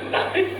nothing.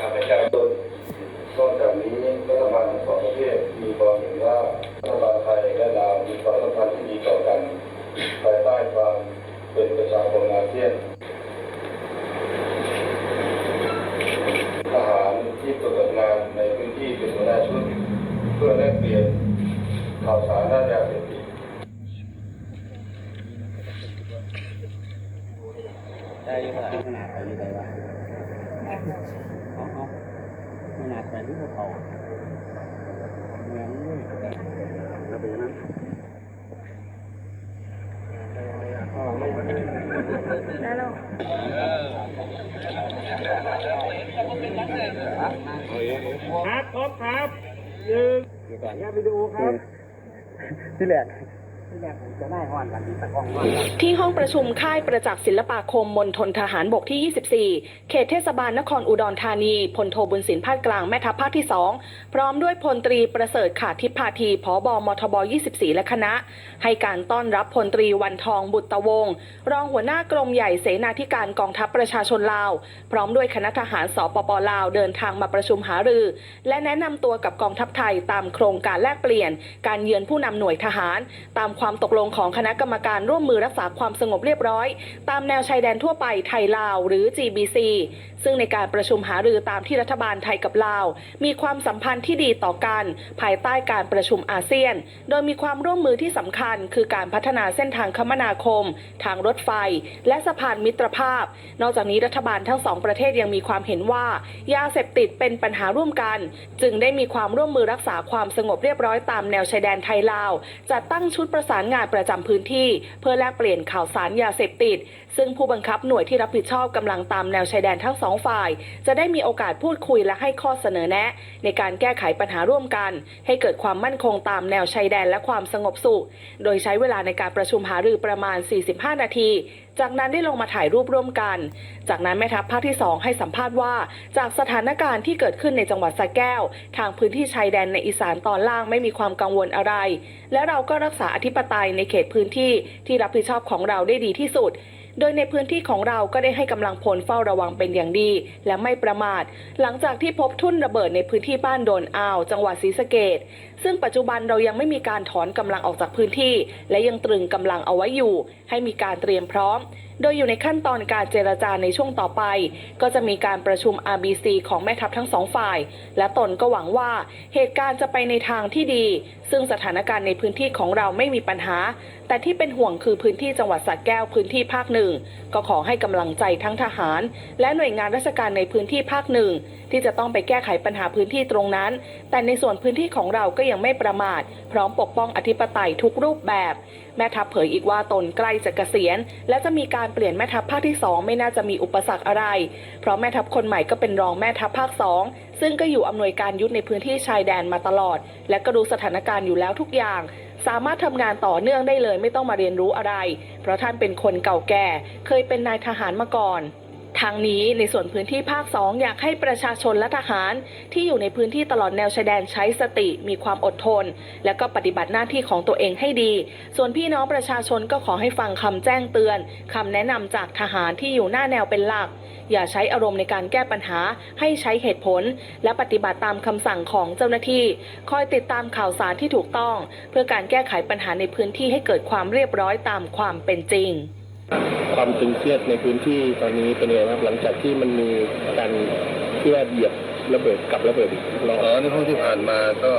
ทำให้การจนนอกจากนี้รัฐบาลสองประเทศมีความเห็นว่ารัฐบาลไทยและลาวมีความสัมพันธ์ที่ดีต่อกันภายใต้ความเป็นประชาคมอาเซียนทหารที่ปฏิบัติงานในพื้นที่เป็นหัวหน้าชุดเพื่อแลกเปลี่ยนข่าวสารด้านยาเสพติดได้ยังไงขนาดไปยังไงวะ ขนาดไปที่ภูเขาเหมือนแล้วเป็นยังไงครับครบครับหนึ่งเดี๋ยวก่อนอย่าไปดูครับที่แรกที่แรกผมจะได้ห้อนกันดีตะกล้องห้อนกัน ที่ห้องประชุมค่ายประจักษ์ศิลปาคมมณฑลทหารบกที่ 24 เขตเทศบาลนครอุดรธานีพลโทบุญสินภาคกลางแม่ทัพภาคที่ 2 พร้อมด้วยพลตรีประเสริฐขาทิพพาทีผอบมทบ 24 และคณะ ให้การต้อนรับพลตรีวันทองบุตรวงศ์รองหัวหน้ากรมใหญ่เสนาธิการกองทัพประชาชนลาว พร้อมด้วยคณะทหารสปปลาวเดินทางมาประชุมหารือ และแนะนำตัวกับกองทัพไทยตามโครงการแลกเปลี่ยน การเยือนผู้นำหน่วยทหาร ตามความความตกลงของคณะกรรมการร่วมมือรักษาความสงบเรียบร้อย ตามแนวชายแดนทั่วไปไทยลาวหรือ GBC ซึ่งในการประชุมหารือตามที่รัฐบาลไทยกับลาว มีความสัมพันธ์ที่ดีต่อกัน ภายใต้การประชุมอาเซียน โดยมีความร่วมมือที่สำคัญ คือการพัฒนาเส้นทางคมนาคม ทางรถไฟ และสะพานมิตรภาพ นอกจากนี้รัฐบาลทั้งสองประเทศยังมีความเห็นว่า ยาเสพติดเป็นปัญหาร่วมกัน จึงได้มีความร่วมมือรักษาความสงบเรียบร้อยตามแนวชายแดนไทยลาวจัดตั้งชุดประสานงานประจำพื้นที่ เพื่อแลกเปลี่ยนข่าวสารยาเสพติด ซึ่งผู้บังคับหน่วยที่รับผิดชอบกำลังตามแนวชายแดนทั้งสองฝ่าย จะได้มีโอกาสพูดคุยและให้ข้อเสนอแนะ ในการแก้ไขปัญหาร่วมกัน ให้เกิดความมั่นคงตามแนวชายแดนและความสงบสุข โดยใช้เวลาในการประชุมหารือประมาณ 45 นาที จากนั้นได้ลงมาถ่ายรูปร่วมกัน จากนั้นแม่ทัพภาคที่ 2 ให้สัมภาษณ์ว่า จากสถานการณ์ที่เกิดขึ้นในจังหวัดสระแก้ว ทางพื้นที่ชายแดนในอีสานตอนล่างไม่มีความกังวลอะไร และเราก็รักษาอธิปไตยในเขตพื้นที่ที่รับผิดชอบของเราได้ดีที่สุด โดยในพื้นที่ของเราก็ได้ให้กำลังพลเฝ้าระวังเป็นอย่างดี และไม่ประมาท หลังจากที่พบทุ่นระเบิดในพื้นที่บ้านโดนอ่าว จังหวัดศรีสะเกดซึ่งปัจจุบันเรายังไม่มีการถอนกำลังออกจากพื้นที่ และยังตรึงกำลังเอาไว้อยู่ ให้มีการเตรียมพร้อมโดยอยู่ในขั้นตอนการเจรจาในช่วงต่อไป ก็จะมีการประชุม RBC ของแม่ทัพทั้งสองฝ่าย และตนก็หวังว่าเหตุการณ์จะไปในทางที่ดี ซึ่งสถานการณ์ในพื้นที่ของเราไม่มีปัญหา แต่ที่เป็นห่วงคือพื้นที่จังหวัดสระแก้วพื้นที่ภาคหนึ่ง ก็ขอให้กำลังใจทั้งทหาร และหน่วยงานราชการในพื้นที่ภาคหนึ่งที่จะต้องไปแก้ไขปัญหาพื้นที่ตรงนั้น แต่ในส่วนพื้นที่ของเราก็ยังไม่ประมาท พร้อมปกป้องอธิปไตยทุกรูปแบบ แม่ทัพเผยอีกว่าตนใกล้จะเกษียณ และจะมีการเปลี่ยนแม่ทัพภาคที่ 2 ไม่น่าจะมีอุปสรรคอะไร เพราะแม่ทัพคนใหม่ก็เป็นรองแม่ทัพภาค 2 ซึ่งก็อยู่อำนวยการยุทธในพื้นที่ชายแดนมาตลอด และก็ดูสถานการณ์อยู่แล้วทุกอย่าง สามารถทำงานต่อเนื่องได้เลยไม่ต้องมาเรียนรู้อะไร เพราะท่านเป็นคนเก่าแก่ เคยเป็นนายทหารมาก่อน ทางนี้ในส่วนพื้นที่ภาค 2 อยากให้ประชาชนและทหาร ที่อยู่ในพื้นที่ตลอดแนวชายแดนใช้สติมีความอดทน และก็ปฏิบัติหน้าที่ของตัวเองให้ดี ส่วนพี่น้องประชาชนก็ขอให้ฟังคำแจ้งเตือนคำแนะนำจากทหารที่อยู่หน้าแนวเป็นหลัก อย่าใช้อารมณ์ในการแก้ปัญหา ให้ใช้เหตุผล และปฏิบัติตามคำสั่งของเจ้าหน้าที่ คอยติดตามข่าวสารที่ถูกต้อง เพื่อการแก้ไขปัญหาในพื้นที่ให้เกิดความเรียบร้อยตามความเป็นจริง ความตึงเครียดในพื้นที่ตอนนี้เป็นยังไงบ้างหลังจากที่มันมีการที่ว่าเหยียบระเบิดกับระเบิดอีกรอบอ๋อในช่วงที่ผ่านมาก็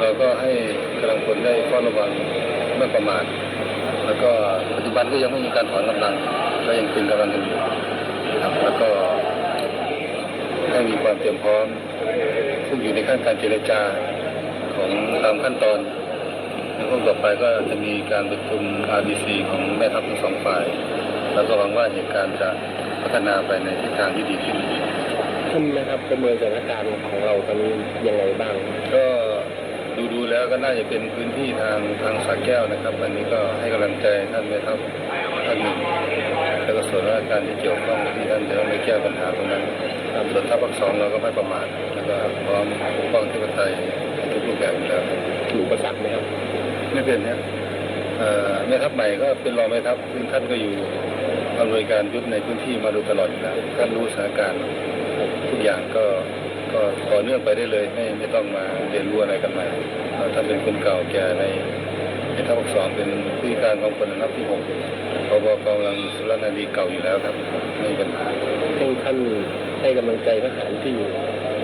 เราก็ให้กำลังพลได้เฝ้าระวังไม่ประมาทแล้วก็ปัจจุบันก็ยังไม่มีการถอนกำลังก็ยังตึงกำลังกันอยู่ครับแล้วก็ให้มีความเตรียมพร้อม ซึ่งอยู่ในขั้นการเจรจาของตามขั้นตอน ช่วงต่อไปก็จะมีการประชุม RBC ของแม่ทัพทั้งสองฝ่าย แล้วก็หวังว่าเหตุการณ์จะพัฒนาไปในทิศทางที่ดีขึ้น ท่านนะครับประเมินสถานการณ์ของเราตอนนี้ยังไงบ้าง ก็ดูดูๆแล้วก็น่าจะเป็นพื้นที่ทางทางสระแก้วนะครับวันนี้ก็ให้กำลังใจท่านแม่ทัพท่านหนึ่งแล้วก็ส่วนราชการที่เกี่ยวข้องที่ท่านจะต้องไปแก้ปัญหาตรงนั้นครับส่วนทัพภาคสองเราก็ไม่ประมาทแล้วก็พร้อมปกป้องที่ปไตยในทุกรูปแบบอยู่แล้ว ถูกอุประสรรคไหมครับ ไม่เป็นฮะเอ่อแม่ทัพใหม่ก็เป็นรองแม่ทัพซึ่งท่านก็อยู่อำนวยการยุทธในพื้นที่มาโดยตลอดอยู่แล้วท่านรู้สถานการณ์ทุกอย่างก็ก็ต่อเนื่องไปได้เลยไม่ไม่ต้องมาเรียนรู้อะไรกันใหม่ท่านเป็นคนเก่าแก่ในในทัพสองเป็นผู้การกองพลนับที่หกพบบกำลังสุรนารีเก่าอยู่แล้วครับไม่มีปัญหาซึ่งท่านให้กำลังใจทหารที่อยู่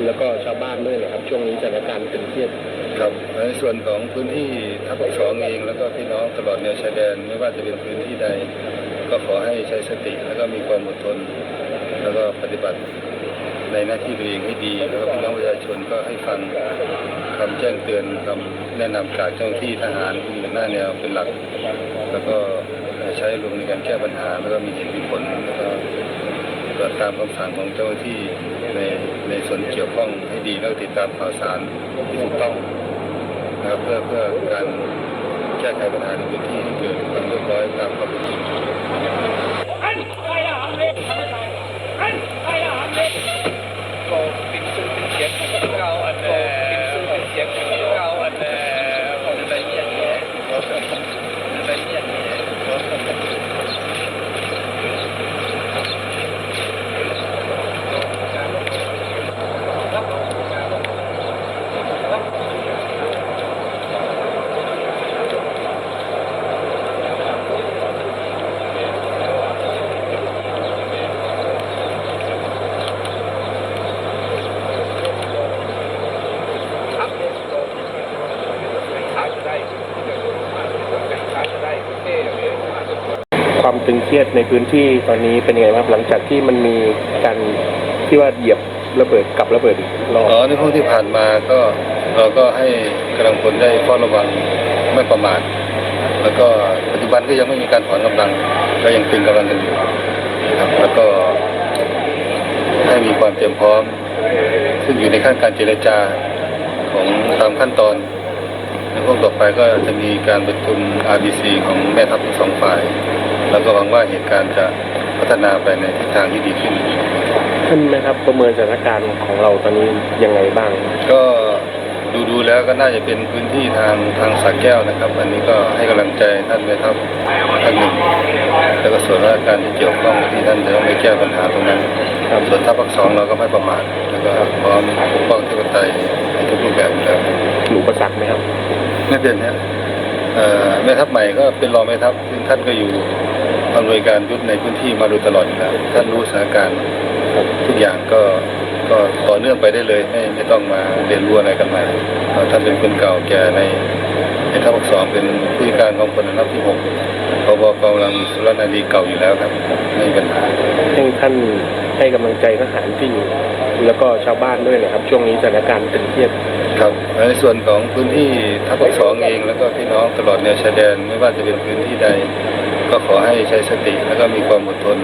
แล้วก็ชาวบ้านด้วยนะครับ ช่วงนี้สถานการณ์ตึงเครียด ครับในส่วนของพื้นที่ทัพภาคสองเอง แล้วก็พี่น้องตลอดแนวชายแดนไม่ว่าจะเป็นพื้นที่ใด ก็ขอให้ใช้สติแล้วก็มีความอดทน แล้วก็ปฏิบัติในหน้าที่ตัวเองให้ดี แล้วก็พี่น้องประชาชนก็ให้ฟังคำแจ้งเตือนคำแนะนำจากเจ้าหน้าที่ทหารที่อยู่หน้าแนวเป็นหลัก แล้วก็ใช้ลงในการแก้ปัญหาแล้วก็มีเหตุมีผลแล้วก็ตามคำสั่งของเจ้าหน้าที่ในในส่วนเกี่ยวข้อง แล้วติดตามข่าวสารที่ถูกต้องนะครับเพื่อเพื่อการแก้ไขปัญหาในพื้นที่ให้เกิดความเรียบร้อยตามความเป็นจริง ความตึงเครียดในพื้นที่ตอนนี้เป็นยังไงบ้างครับหลังจากที่มันมีการที่ว่าเหยียบระเบิดกับระเบิดอีกรอบอ๋อในพวกที่ผ่านมาก็เราก็ให้กำลังพลได้เฝ้าระวังไม่ประมาทแล้วก็ปัจจุบันก็ยังไม่มีการถอนกำลังก็ยังตึงกำลังกันอยู่ครับแล้วก็ให้มีความเตรียมพร้อม ซึ่งอยู่ในขั้นการเจรจาของตามขั้นตอนในพวกต่อไปก็จะมีการประชุม RBC ของแม่ทัพทั้งสองฝ่าย แล้วก็หวังว่าเหตุการณ์จะพัฒนาไปในทิศทางที่ดีขึ้น ท่านนะครับประเมินสถานการณ์ของเราตอนนี้ยังไงบ้าง ก็ดูดูๆแล้วก็น่าจะเป็นพื้นที่ทางทางสระแก้วนะครับ อันนี้ก็ให้กำลังใจท่านแม่ทัพท่านหนึ่งแล้วก็ส่วนราชการที่เกี่ยวข้องที่ท่านจะต้องไปแก้ปัญหาตรงนั้นครับส่วนทัพภาคสองเราก็ไม่ประมาทแล้วก็พร้อมปกป้องที่ปไตยในทุกรูปแบบอยู่แล้วหนูประสักไหมครับไม่เป็นฮะเอ่อ แม่ทัพใหม่ก็เป็นรองแม่ทัพซึ่งท่านก็อยู่อำนวยการยุทธในพื้นที่มาโดยตลอดอยู่แล้วท่านรู้สถานการณ์ทุกอย่างก็ก็ต่อเนื่องไปได้เลยไม่ไม่ต้องมาเรียนรู้อะไรกันใหม่ท่านเป็นคนเก่าแก่ในในทัพสองเป็นผู้การกองพลอันดับที่หกพบกำลังสุรนารีเก่าอยู่แล้วครับไม่มีปัญหาซึ่งท่านให้กำลังใจทหารที่อยู่แล้วก็ชาวบ้านด้วยนะครับ ช่วงนี้สถานการณ์ตึงเครียด ครับในส่วนของพื้นที่ทัพภาคสองเอง แล้วก็พี่น้องตลอดแนวชายแดนไม่ว่าจะเป็นพื้นที่ใด ก็ขอให้ใช้สติแล้วก็มีความอดทน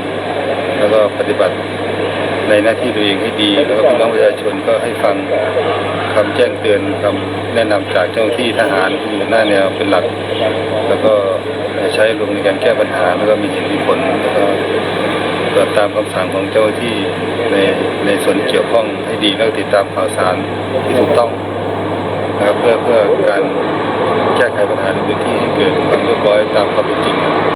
แล้วก็ปฏิบัติในหน้าที่ตัวเองให้ดี แล้วก็พี่น้องประชาชนก็ให้ฟังคำแจ้งเตือนคำแนะนำจากเจ้าที่ทหารที่อยู่หน้าแนวเป็นหลัก แล้วก็ใช้ลงในการแก้ปัญหาแล้วก็มีเหตุมีผลแล้วก็ปฏิบัติตามคำสั่งของเจ้าที่ในในส่วนเกี่ยวข้องให้ดีแล้วติดตามข่าวสารที่ถูกต้อง นะครับเพื่อเพื่อการแก้ไขปัญหาในพื้นที่ให้เกิดความเรียบร้อยตามความเป็นจริง